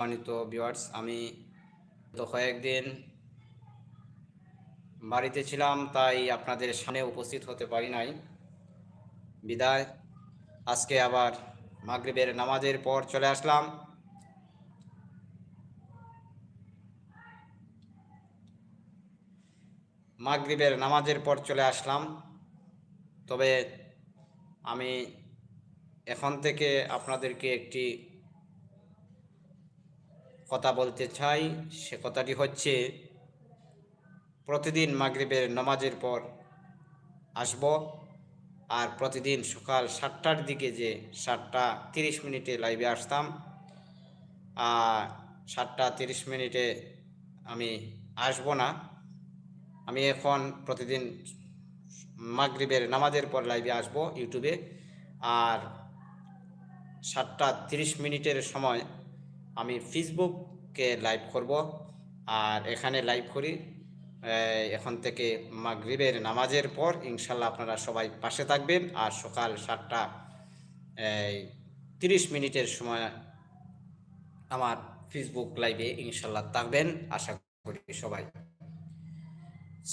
সম্মানিত ভিউয়ার্স আমি তো কয়েকদিন বাড়িতে ছিলাম, তাই আপনাদের সামনে উপস্থিত হতে পারি নাই। বিদায়। আজকে আবার মাগরিবের নামাজের পর চলে আসলাম। মাগরিবের নামাজের পর চলে আসলাম। তবে আমি এখন থেকে আপনাদেরকে একটি কথা বলতে চাই, সে কথাটি হচ্ছে, প্রতিদিন মাগরিবের নামাজের পর আসব আর প্রতিদিন সকাল সাতটার দিকে যে সাতটা তিরিশ মিনিটে লাইভে আসতাম আর সাতটা তিরিশ মিনিটে আমি আসব না। আমি এখন প্রতিদিন মাগরিবের নামাজের পর লাইভে আসব ইউটিউবে, আর সাতটা তিরিশ মিনিটের সময় আমি ফেসবুকে লাইভ করব আর এখানে লাইভ করি। এখন থেকে মাগরিবের নামাজের পর ইনশাল্লাহ আপনারা সবাই পাশে থাকবেন আর সকাল সাতটা তিরিশ মিনিটের সময় আমার ফেসবুক লাইভে ইনশাল্লাহ থাকবেন। আশা করি সবাই।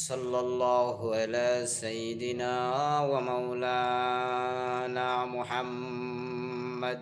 সাল্লাল্লাহু আলা সাইয়্যিদিনা ওয়া মাওলানা মুহাম্মদ।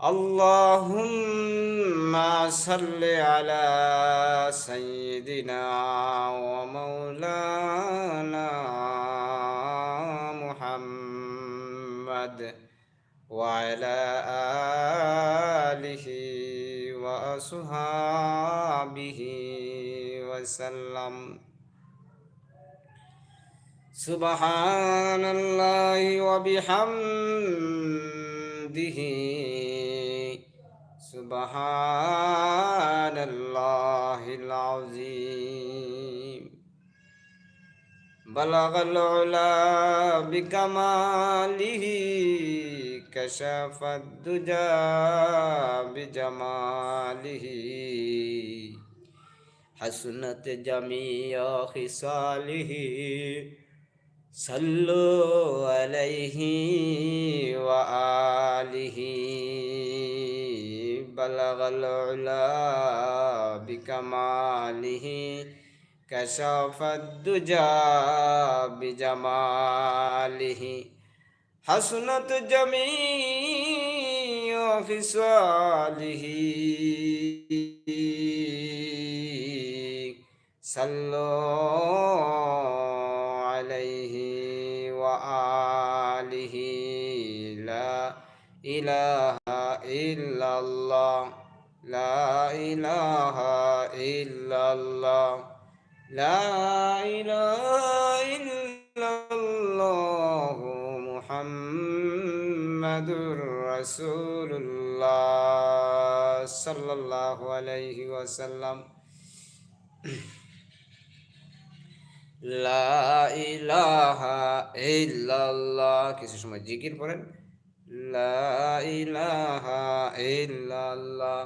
اللهم صل على سيدنا ومولانا محمد وعلى آله وأصحابه وسلم. سبحان الله وبحمده. سبحان الله العظيم بلغ العلا بكماله كشف الدجى بجماله. حسنت جميع خصاله صلوا عليه وآله بلغ العلا بكماله كشف الدجى بجماله. حسنت جميع خصاله صلوا عليه وآله. لا إله لا إله إلا الله لا إله إلا الله محمد رسول الله صلى الله عليه وسلم লা ইলাহা ইল্লাল্লাহ কিছু সময় জিকির পড়েন লা ইলাহা ইল্লাল্লাহ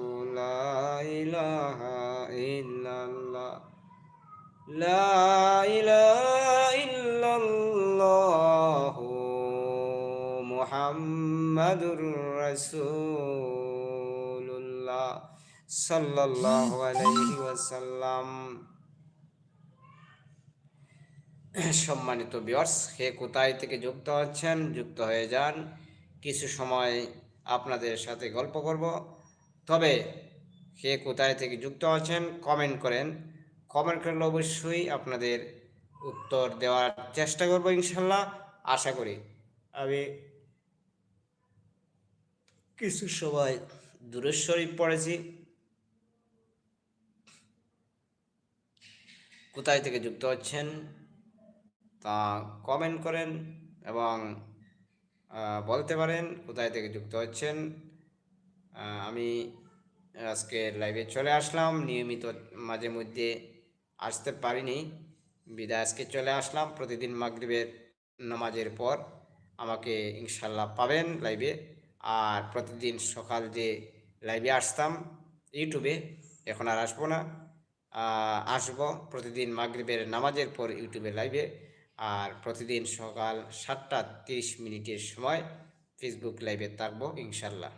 লা ইলাহা ইল্লাল্লাহ মুহাম্মাদুর রাসূলুল্লাহ সাল্লাল্লাহু আলাইহি ওয়াসাল্লাম। সম্মানিত বিয়ার্স হে কোথায় থেকে যুক্ত হচ্ছেন যুক্ত হয়ে যান, কিছু সময় আপনাদের সাথে গল্প করব। তবে কে কোথায় থেকে যুক্ত আছেন কমেন্ট করেন। কমেন্ট করলে অবশ্যই আপনাদের উত্তর দেওয়ার চেষ্টা করব ইনশাল্লাহ। আশা করি আমি কিছু সময় দূরেশ্বরী পড়েছি। কোথায় থেকে যুক্ত হচ্ছেন তা কমেন্ট করেন এবং বলতে পারেন কোথায় থেকে যুক্ত হচ্ছেন। আমি আজকে লাইভে চলে আসলাম। নিয়মিত মাঝে মধ্যে আসতে পারিনি। বিদায় আজকে চলে আসলাম। প্রতিদিন মাগরীবের নামাজের পর আমাকে ইনশাল্লাহ পাবেন লাইভে আর প্রতিদিন সকাল যে লাইভে আসতাম ইউটিউবে, এখন আর আসব না। আসব প্রতিদিন মাগরীবের নামাজের পর ইউটিউবে লাইভে আর প্রতিদিন সকাল সাতটা তিরিশ মিনিটের সময় ফেসবুক লাইভে থাকব ইনশাল্লাহ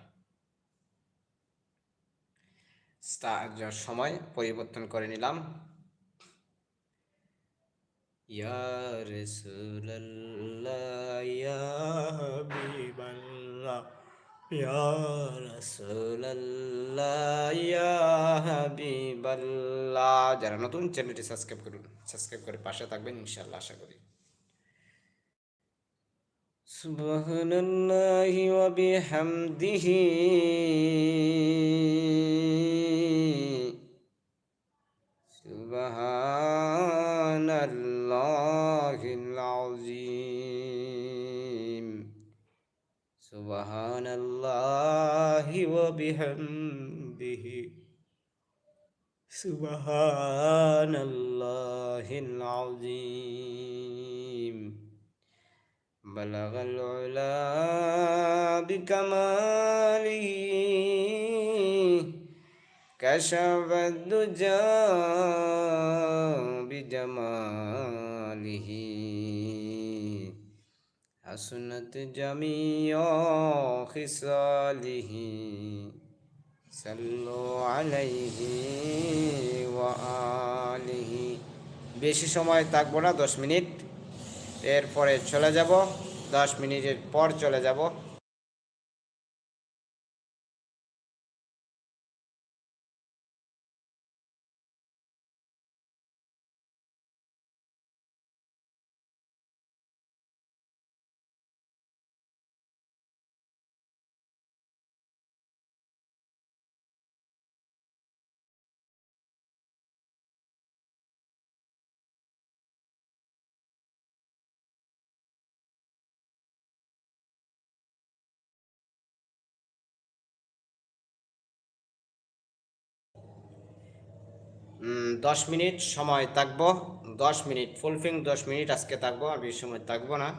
সময় পরিবর্তন করে নিলাম। ইয়া রাসূলুল্লাহ ইয়া হাবিবাল্লাহ ইয়া রাসূলুল্লাহ ইয়া হাবিবাল্লাহ যারা নতুন চ্যানেলটি সাবস্ক্রাইব করুন, সাবস্ক্রাইব করে পাশে থাকবেন, ইনশাআল্লাহ আশা করি। সুবহানাল্লাহি ওয়া বিহামদিহি। وبحمده. سبحان الله العظيم. بلغ العلا بكماله. كشف الدجى بجماله. حسنت جميع خصاله صلوا عليه وآله বেশি সময় থাকবো না দশ মিনিট এরপরে চলে যাব দশ মিনিটের পর চলে যাব দশ মিনিট সময় থাকব। দশ মিনিট ফুলফিং দশ মিনিট আজকে থাকব, আর বেশি সময় থাকব না।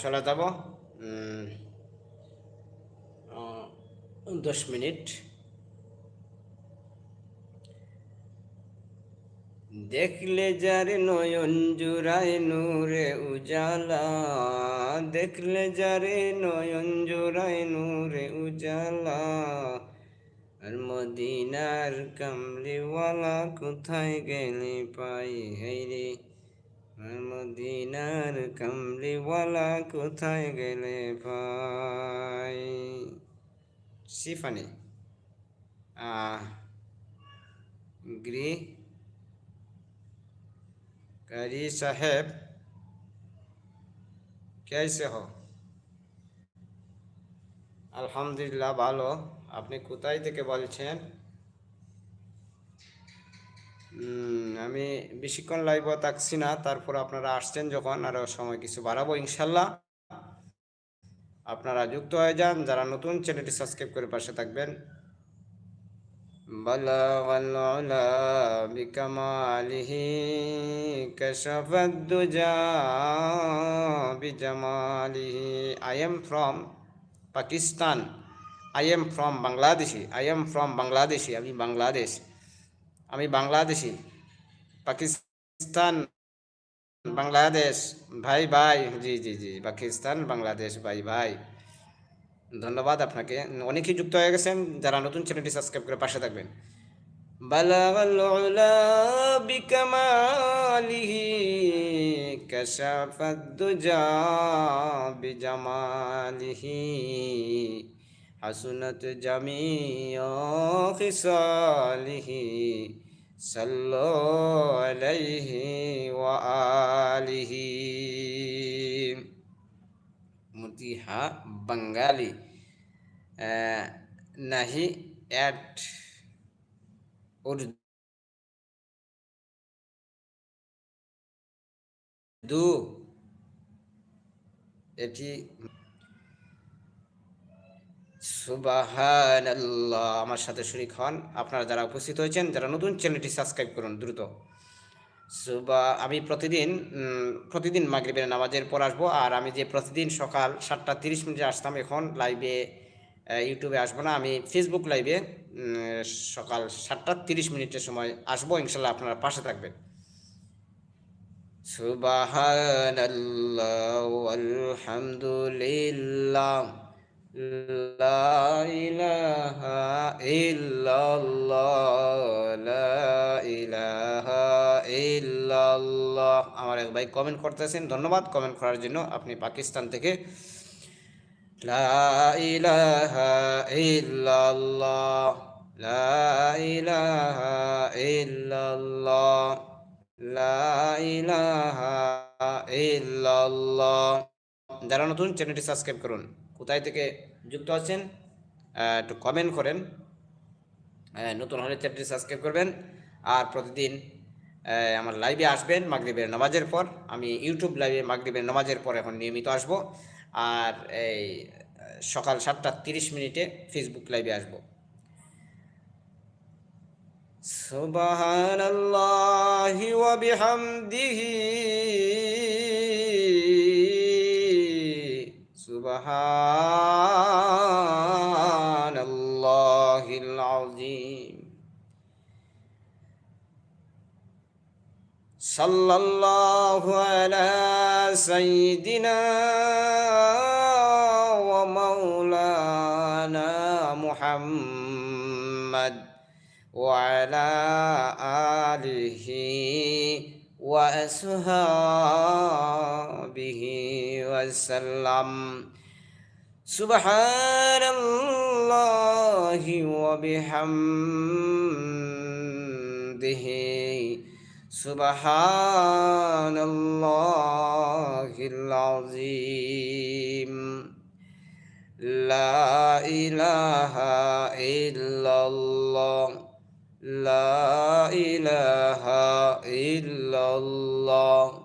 চলে যাব দশ মিনিট। দেখলে যার নয়ন জুড়ায় নূরে উজালা, দেখলে যারে নয়ন জুড়ায় নূরে উজালা। আর মদিনার কামলিওয়ালা কোথায় গেলে পাই হেরে আর মদিনার কামলিওয়ালা কোথায় গেলে পাই সিফানি গ্রি करी साहेब कैसे हो আলহামদুলিল্লাহ ভালো আপনি কোথায় থেকে বলছেন উম, আমি বেশিক্ষণ লাইভও থাকছি না তারপর আপনারা আসছেন যখন আরও সময় কিছু বাড়াবো ইনশাল্লাহ আপনারা যুক্ত হয়ে যান যারা নতুন চ্যানেলটি সাবস্ক্রাইব করে পাশে থাকবেন بلغ العلا بكماله كشف الدجى بجماله I am from Pakistan I am from Bangladeshi I am from Bangladeshi আমি বাংলাদেশ আমি বাংলাদেশি পাকিস্তান বাংলাদেশ ভাই ভাই জি জি জি পাকিস্তান বাংলাদেশ ভাই ভাই ধন্যবাদ আপনাকে অনেকেই যুক্ত হয়ে গেছেন যারা নতুন চ্যানেলটি সাবস্ক্রাইব করে পাশে থাকবেন بلغ العلا بكماله كشف الدجى بجماله हसनत जमी सालिही सल्लो अलैहि व आलिही मुतिहा बंगाली नहीं एट उर्दू एटी সুবাহানাল্লাহ। আমার সাথে শরিক হন। আপনারা যারা উপস্থিত হয়েছেন, যারা নতুন, চ্যানেলটি সাবস্ক্রাইব করুন দ্রুত। সুবা, আমি প্রতিদিন প্রতিদিন মাগরিবের নামাজের পর আসব। আর আমি যে প্রতিদিন সকাল সাতটা তিরিশ মিনিটে আসতাম এখন লাইভে ইউটিউবে আসব না, আমি ফেসবুক লাইভে সকাল সাতটা তিরিশ মিনিটের সময় আসব। ইনশাল্লাহ আপনারা পাশে থাকবেন। সুবাহানাল্লাহ আলহামদুলিল্লাহ لا إله إلا الله لا إله إلا الله আমার এক ভাই কমেন্ট করতেছেন, ধন্যবাদ কমেন্ট করার জন্য। আপনি পাকিস্তান থেকে لا إله إلا الله لا إله إلا الله لا إله إلا الله যারা নতুন চ্যানেলটি সাবস্ক্রাইব করুন। কোথায় থেকে যুক্ত আছেন একটু কমেন্ট করেন নতুন হলে চ্যানেলটি সাবস্ক্রাইব করবেন, আর প্রতিদিন আমার লাইভে আসবেন মাগরীবের নামাজের পর। আমি ইউটিউব লাইভে মাগরীবের নামাজের পর এখন নিয়মিত আসব, আর এই সকাল সাতটা তিরিশ মিনিটে ফেসবুক লাইভে আসব। সুবহানাল্লাহি ওয়া বিহামদিহি। سبحان الله العظيم. صلى الله على سيدنا ومولانا محمد وعلى آله وأصحابه وسلم. سبحان الله وبحمده سبحان الله العظيم لا إله إلا الله لا إله إلا الله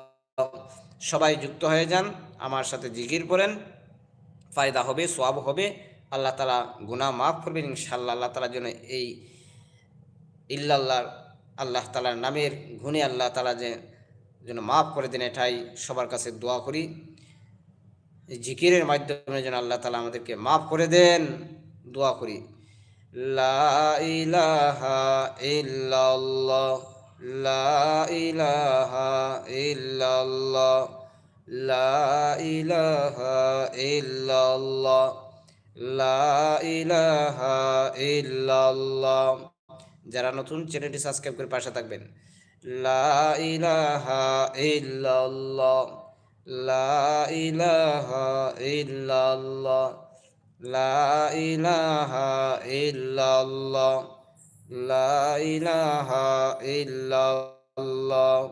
সবাই যুক্ত হয়ে যান, আমার সাথে জিকির করেন, ফায়দা হবে, সোয়াব হবে, আল্লাহ তালা গুনাহ মাফ করবেন ইনশাল্লাহ আল্লাহ তালার জন্য এই ইল্লাল্লাহ আল্লাহ তালার নামের গুণে আল্লাহ তালা যে যেন মাফ করে দেন, এটাই সবার কাছে দোয়া করি। জিকিরের মাধ্যমে যেন আল্লাহ তালা আমাদেরকে মাফ করে দেন, দোয়া করি। লা ইলাহা ইল্লাল্লাহ। لا إله إلا الله لا إله إلا الله لا إله إلا الله যারা নতুন চ্যানেলটি সাবস্ক্রাইব করে পাশে থাকবেন। লা ইলাহা ইল্লাল্লাহ, লা ইলাহা ইল্লাল্লাহ, লা ইলাহা ইল্লাল্লাহ। লা ইলাহা ইল্লাল্লাহ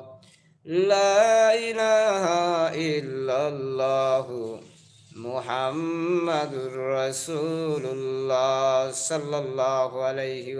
লা ইলাহা ইল্লাল্লাহ মুহাম্মাদুর রাসূলুল্লাহ সাল্লাল্লাহু আলাইহি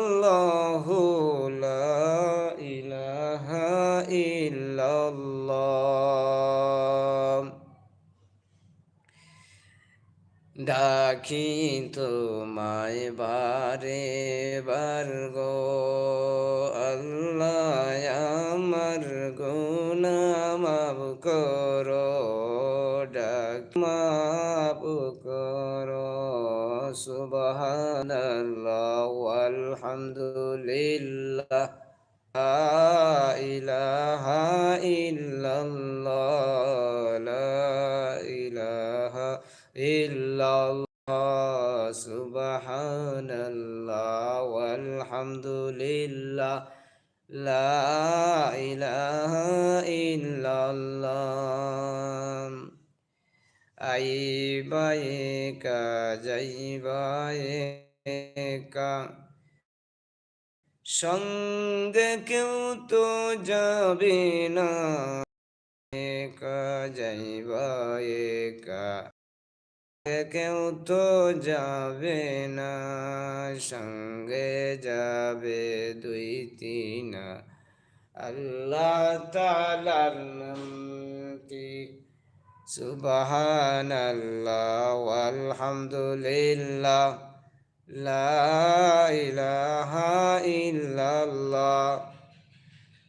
ডাকি তোমায় বারে বার গো আল্লাহ আমার গুনামাব করো, ডাক মাপ করো, সুবহানাল্লাহ, আলহামদুলিল্লাহ ইলাহা ইল্লাল্লাহ ইল্লাল্লাহ সুবহানাল্লাহ ওয়ালহামদুলিল্লাহ লা ইলাহা ইল্লাল্লাহ আইবায়েকা যাইবায়েকা সঙ্গে কেউ তো যাবে না। একা যাইবা একা কেউ তো যাবে না, সঙ্গে যাবে দুই তিন। আল্লাহ তালার নামটি সুবহানাল্লাহ, আলহামদুলিল্লাহ, লা ইলাহা ইল্লাল্লাহ।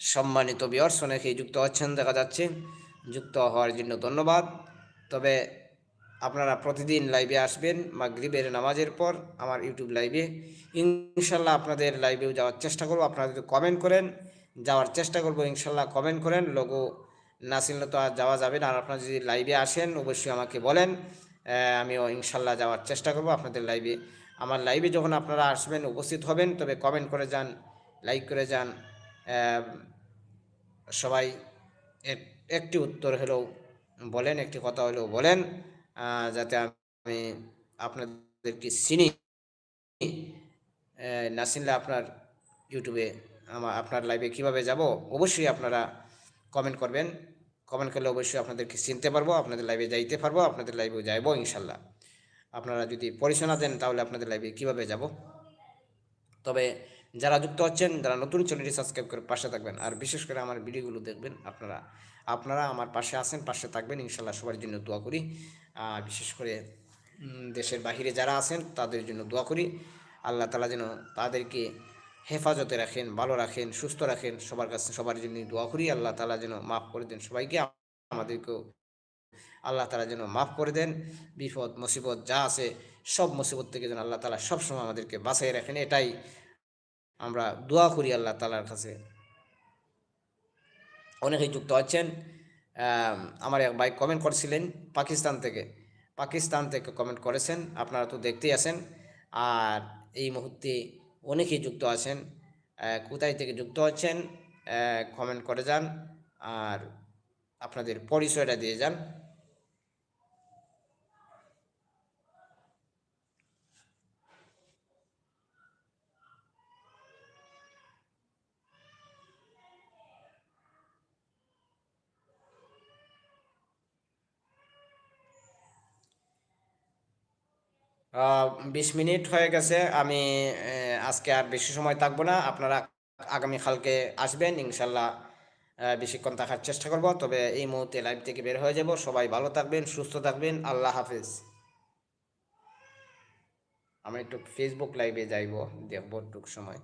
সম্মানিত বিয়ার্স অনেকেই যুক্ত হচ্ছেন দেখা যাচ্ছে। যুক্ত হওয়ার জন্য ধন্যবাদ। তবে আপনারা প্রতিদিন লাইভে আসবেন মাগরিবের নামাজের পর আমার ইউটিউব লাইভে ইনশাল্লাহ আপনাদের লাইভেও যাওয়ার চেষ্টা করব। আপনারা যদি কমেন্ট করেন, যাওয়ার চেষ্টা করব ইনশাল্লাহ কমেন্ট করেন। লোগো না চিনলে তো আর যাওয়া যাবে না। আর আপনারা যদি লাইভে আসেন, অবশ্যই আমাকে বলেন। আমিও ইনশাল্লাহ যাওয়ার চেষ্টা করব আপনাদের লাইভে আমার লাইভে যখন আপনারা আসবেন, উপস্থিত হবেন, তবে কমেন্ট করে যান লাইক করে যান। সবাই একটি উত্তর হলেও বলেন, একটি কথা হলেও বলেন যাতে আমি আপনাদেরকে চিনি। না চিনলে আপনার ইউটিউবে আমার আপনার লাইভে কীভাবে যাব অবশ্যই আপনারা কমেন্ট করবেন। কমেন্ট করলে অবশ্যই আপনাদেরকে চিনতে পারব, আপনাদের লাইভে যাইতে পারব, আপনাদের লাইভেও যাইবো ইনশাল্লাহ আপনারা যদি পরিচালনা দেন তাহলে আপনাদের লাইভে কীভাবে যাব? তবে যারা যুক্ত হচ্ছেন যারা নতুন, চ্যানেলটি সাবস্ক্রাইব করে পাশে থাকবেন। আর বিশেষ করে আমার ভিডিওগুলো দেখবেন, আপনারা আপনারা আমার পাশে আছেন, পাশে থাকবেন, ইনশাল্লাহ সবার জন্য দোয়া করি। আর বিশেষ করে দেশের বাহিরে যারা আছেন, তাদের জন্য দোয়া করি। আল্লাহ তালা যেন তাদেরকে হেফাজতে রাখেন, ভালো রাখেন, সুস্থ রাখেন, সবার কাছে, সবার জন্য দোয়া করি। আল্লাহ তালা যেন মাফ করে দেন সবাইকে, আমাদেরকেও আল্লাহ তালা যেন মাফ করে দেন। বিপদ, মুসিবত যা আছে, সব মুসিবত থেকে যেন আল্লাহ তালা সবসময় আমাদেরকে বাঁচাই রাখেন। এটাই আমরা দোয়া করি আল্লাহ তালার কাছে। অনেকেই যুক্ত আছেন। আমার এক ভাই কমেন্ট করেছিলেন পাকিস্তান থেকে। পাকিস্তান থেকে কমেন্ট করেছেন। আপনারা তো দেখতেই আছেন। আর এই মুহূর্তে অনেকেই যুক্ত আছেন। কোথায় থেকে যুক্ত হচ্ছেন কমেন্ট করে যান। আর আপনাদের পরিচয়টা দিয়ে যান। বিশ মিনিট হয়ে গেছে, আমি আজকে আর বেশি সময় থাকব না। আপনারা আগামী কালকে আসবেন, ইনশাল্লাহ বেশিক্ষণ থাকার চেষ্টা করব। তবে এই মুহূর্তে লাইভ থেকে বের হয়ে যাব। সবাই ভালো থাকবেন, সুস্থ থাকবেন। আল্লাহ হাফেজ। আমি একটু ফেসবুক লাইভে যাইব, দেখব টুক সময়।